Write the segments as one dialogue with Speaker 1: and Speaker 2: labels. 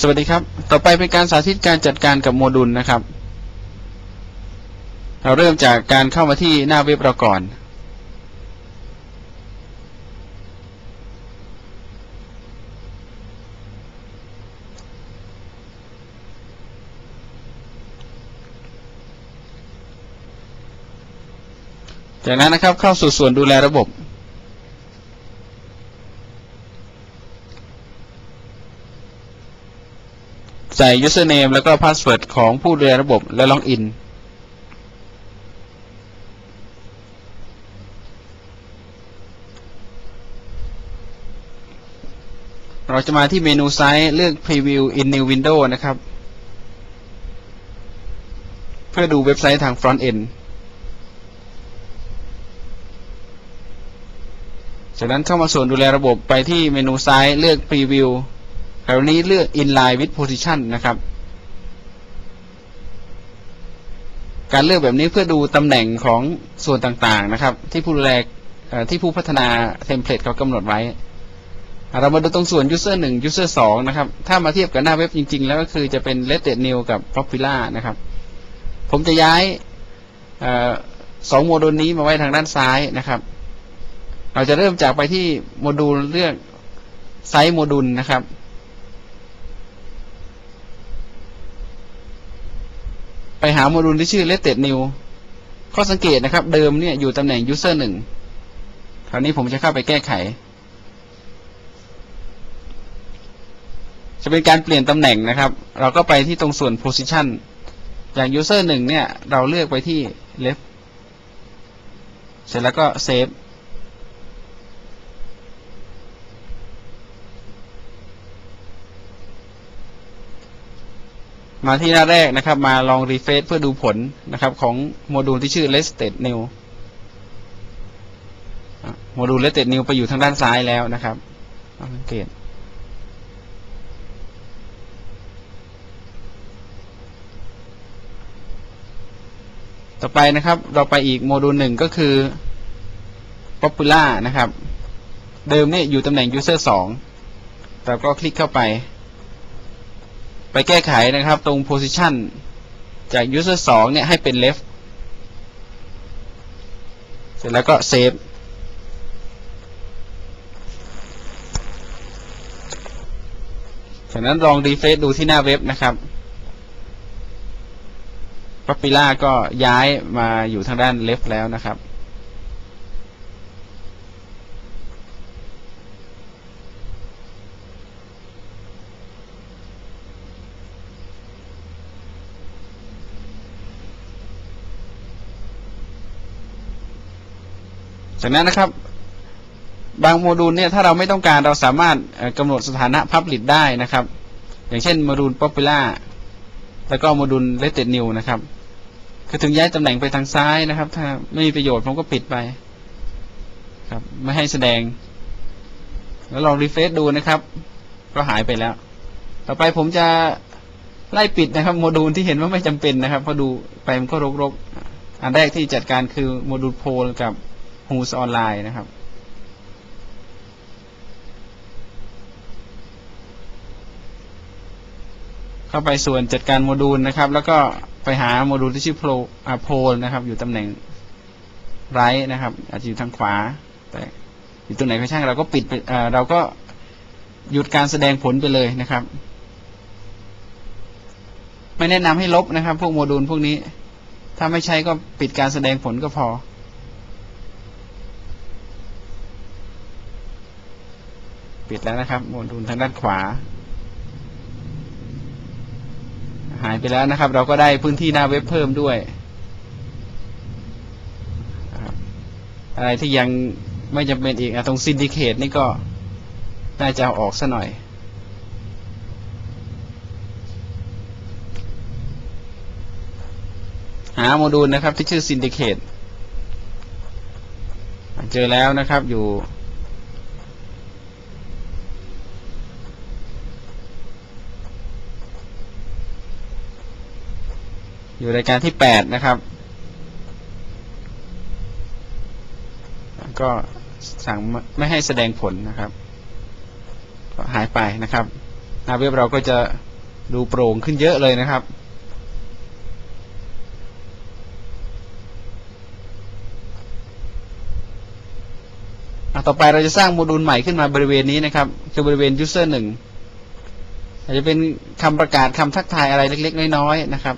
Speaker 1: สวัสดีครับ ต่อไปเป็นการสาธิตการจัดการกับโมดูลนะครับ เราเริ่มจากการเข้ามาที่หน้าเว็บเราก่อน จากนั้นนะครับเข้าสู่ส่วนดูแลระบบ ใส่ username แล้วก็ password ของผู้ดูแลระบบและล็อกอินเราจะมาที่เมนูซ้ายเลือก preview in new window นะครับ เพื่อดูเว็บไซต์ทาง front end จากนั้นเข้ามาส่วนดูแลระบบไปที่เมนูซ้ายเลือก preview คราวนี้เลือก inline with position นะครับ การเลือกแบบนี้เพื่อดูตำแหน่งของส่วนต่างๆนะครับ ที่ผู้ดูแลที่ผู้พัฒนาเทมเพลตเขากำหนดไว้ เรามาดูตรงส่วน user 1 user 2 นะครับ ถ้ามาเทียบกับหน้าเว็บจริง ๆ แล้วก็คือจะเป็น l e t t e d new กับ popular นะครับ ผมจะย้ายสองโมดูลนี้มาไว้ทางด้านซ้ายนะครับ เราจะเริ่มจากไปที่โมดูลเลือกไซส์โมดูลนะครับ ไปหาโมดูลที่ชื่อ l e t e d new ข้อสังเกตนะครับ เดิมเนี่ยอยู่ตำแหน่ง user หนึ่งคราวนี้ผมจะเข้าไปแก้ไข จะเป็นการเปลี่ยนตำแหน่งนะครับ เราก็ไปที่ตรงส่วน position อย่าง user หนึ่งเนี่ย เราเลือกไปที่ left เสร็จแล้วก็ save มาที่หน้าแรกนะครับ มาลองรีเฟซเพื่อดูผลนะครับ ของโมดูลที่ชื่อ listed new โมดูล listed new ไปอยู่ทางด้านซ้ายแล้วนะครับสังเกตต่อไปนะครับ เราไปอีกโมดูลหนึ่งก็คือ popular นะครับ เดิมเนี่ยอยู่ตำแหน่ง user 2เราก็คลิกเข้าไป ไปแก้ไขนะครับตรง position จาก user 2 เนี่ยให้เป็น left เสร็จแล้วก็ save จากนั้นลองรีเฟซดูที่หน้าเว็บนะครับ p ั p ปิล่าก็ย้ายมาอยู่ทางด้าน left แล้วนะครับ จากนั้นนะครับ บางโมดูลเนี่ยถ้าเราไม่ต้องการเราสามารถกำหนดสถานะ Public ได้นะครับ อย่างเช่นโมดูล Popular แล้วก็โมดูล Rated New นะครับคือถึงย้ายตำแหน่งไปทางซ้ายนะครับ ถ้าไม่มีประโยชน์ผมก็ปิดไป ครับ ไม่ให้แสดง แล้วลองรีเฟซดูนะครับ ก็หายไปแล้ว ต่อไปผมจะไล่ปิดนะครับ โมดูลที่เห็นว่าไม่จำเป็นนะครับพอดูไปมันก็รกๆ อันแรกที่จัดการคือโมดูลโพลกับ ฮูสออนไลน์นะครับ เข้าไปส่วนจัดการโมดูลนะครับ แล้วก็ไปหาโมดูลที่ชื่อโพลโพลนะครับ อยู่ตำแหน่งไรนะครับ อาจจะอยู่ทางขวา แต่อยู่ตรงไหนก็ช่างเราก็ปิดเราก็หยุดการแสดงผลไปเลยนะครับ ไม่แนะนำให้ลบนะครับ พวกโมดูลพวกนี้ ถ้าไม่ใช้ก็ปิดการแสดงผลก็พอ ปิดแล้วนะครับโมดูลทางด้านขวา หายไปแล้วนะครับ เราก็ได้พื้นที่หน้าเว็บเพิ่มด้วย อะไรที่ยังไม่จำเป็นอีกตรงซินดิเคตนี่ก็น่าจะเอาออกซะหน่อยหาโมดูลนะครับที่ชื่อซินดิเคตเจอแล้วนะครับอยู่ อยู่รายการที่แปดนะครับ ก็สั่งไม่ให้แสดงผลนะครับ ก็หายไปนะครับ หน้าเว็บเราก็จะดูโปร่งขึ้นเยอะเลยนะครับต่อไปเราจะสร้างโมดูลใหม่ขึ้นมาบริเวณนี้นะครับ คือบริเวณ user หนึ่งอาจจะเป็นคำประกาศคำทักทายอะไรเล็ก ๆ น้อยๆนะครับ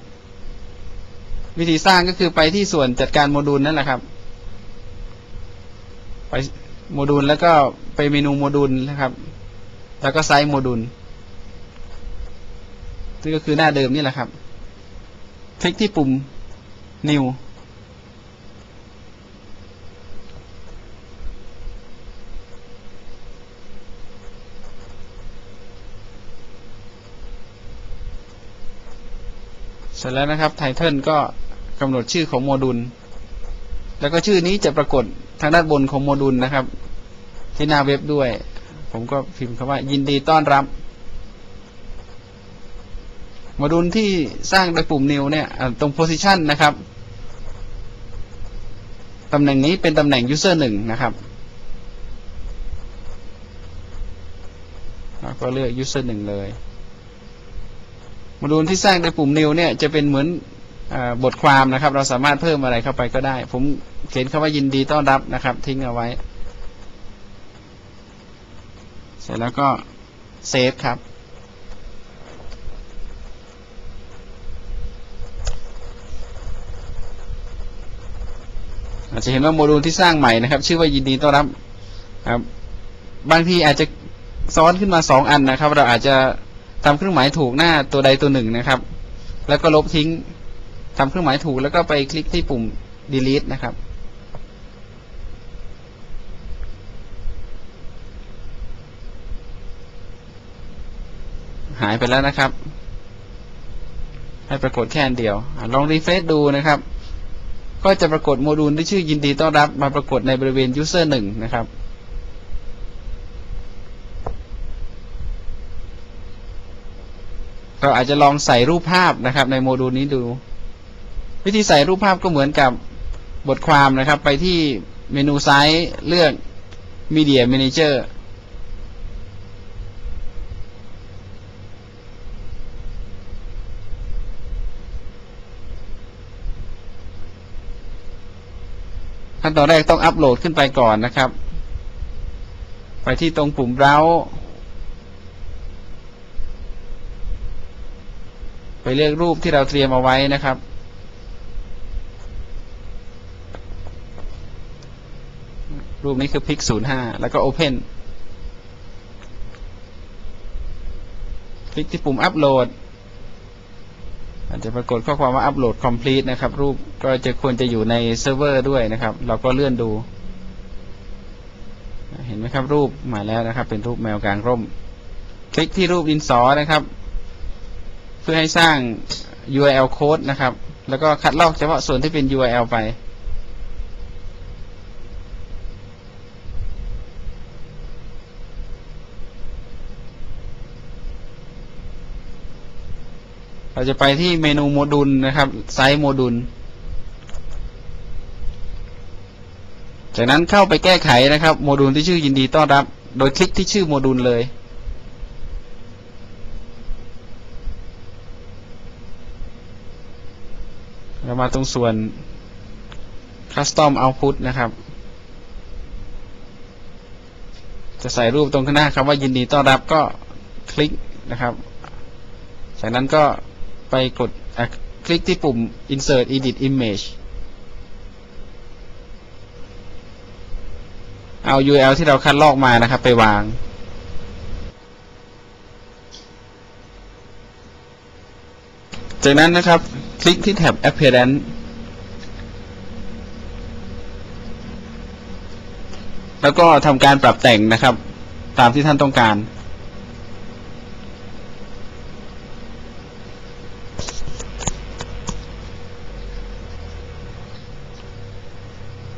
Speaker 1: วิธีสร้างก็คือไปที่ส่วนจัดการโมดูลนั่นแหละครับ ไปโมดูลแล้วก็ไปเมนูโมดูลนะครับ แล้วก็ไซส์โมดูลซึ่งก็คือหน้าเดิมนี่แหละครับ คลิกที่ปุ่ม new เสร็จแล้วนะครับไทเทิลก็ กำหนดชื่อของโมดูล แล้วก็ชื่อนี้จะปรากฏทางด้านบนของโมดูลนะครับ ที่หน้าเว็บด้วย ผมก็พิมพ์คำว่า ยินดีต้อนรับ โมดูลที่สร้างโดยปุ่ม new เนี่ยตรง position นะครับตำแหน่งนี้เป็นตำแหน่ง user หนึ่งนะครับแล้วก็เลือก user หนึ่งเลย โมดูลที่สร้างในปุ่ม new เนี่ยจะเป็นเหมือน บทความนะครับ เราสามารถเพิ่มอะไรเข้าไปก็ได้ ผมเขียนคำว่ายินดีต้อนรับนะครับ ทิ้งเอาไว้ เสร็จแล้วก็เซฟครับ อาจจะเห็นว่าโมดูลที่สร้างใหม่นะครับ ชื่อว่ายินดีต้อนรับครับบางทีอาจจะซ้อนขึ้นมาสองอันนะครับ เราอาจจะทำเครื่องหมายถูกหน้าตัวใดตัวหนึ่งนะครับ แล้วก็ลบทิ้ง ทำเครื่องหมายถูกแล้วก็ไปคลิกที่ปุ่ม delete นะครับ หายไปแล้วนะครับ ให้ปรากฏแค่อันเดียว ลองรีเฟรชดูนะครับ ก็จะปรากฏโมดูลที่ชื่อยินดีต้อนรับ มาปรากฏในบริเวณ user หนึ่งนะครับเราอาจจะลองใส่รูปภาพนะครับ ในโมดูลนี้ดู วิธีใส่รูปภาพก็เหมือนกับบทความนะครับ ไปที่เมนูซ้ายเลือก Media Manager ขั้นตอนแรกต้องอัปโหลดขึ้นไปก่อนนะครับ ไปที่ตรงปุ่ม Browse ไปเลือกรูปที่เราเตรียมเอาไว้นะครับ รูปนี้คือพิกศูนย์ห้าแล้วก็ Open คลิกที่ปุ่มอัปโหลดอาจจะปรากฏข้อความว่าอัปโหลด complete นะครับ รูปก็จะควรจะอยู่ในเซิร์ฟเวอร์ด้วยนะครับ เราก็เลื่อนดู เห็นไหมครับรูปมาแล้วนะครับ เป็นรูปแมวกลางร่ม คลิกที่รูปดินสอนะครับ เพื่อให้สร้าง URL code นะครับ แล้วก็คัดลอกเฉพาะส่วนที่เป็น URL ไป เราจะไปที่เมนูโมดูลนะครับ ไซต์โมดูล จากนั้นเข้าไปแก้ไขนะครับ โมดูลที่ชื่อยินดีต้อนรับ โดยคลิกที่ชื่อโมดูลเลย เรามาตรงส่วน Custom Output นะครับ จะใส่รูปตรงข้างหน้าคำว่ายินดีต้อนรับก็คลิกนะครับ จากนั้นก็ ไปกดคลิกที่ปุ่ม Insert Edit Image เอา URL ที่เราคัดลอกมานะครับ ไปวาง จากนั้นนะครับ คลิกที่แท็บ Appearance แล้วก็ทำการปรับแต่งนะครับ ตามที่ท่านต้องการ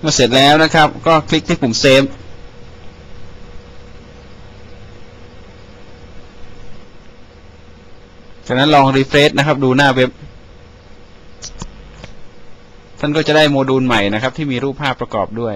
Speaker 1: เมื่อเสร็จแล้วนะครับ ก็คลิกที่ปุ่มเซฟจากนั้นลองรีเฟรชนะครับ ดูหน้าเว็บ ท่านก็จะได้โมดูลใหม่นะครับ ที่มีรูปภาพประกอบด้วย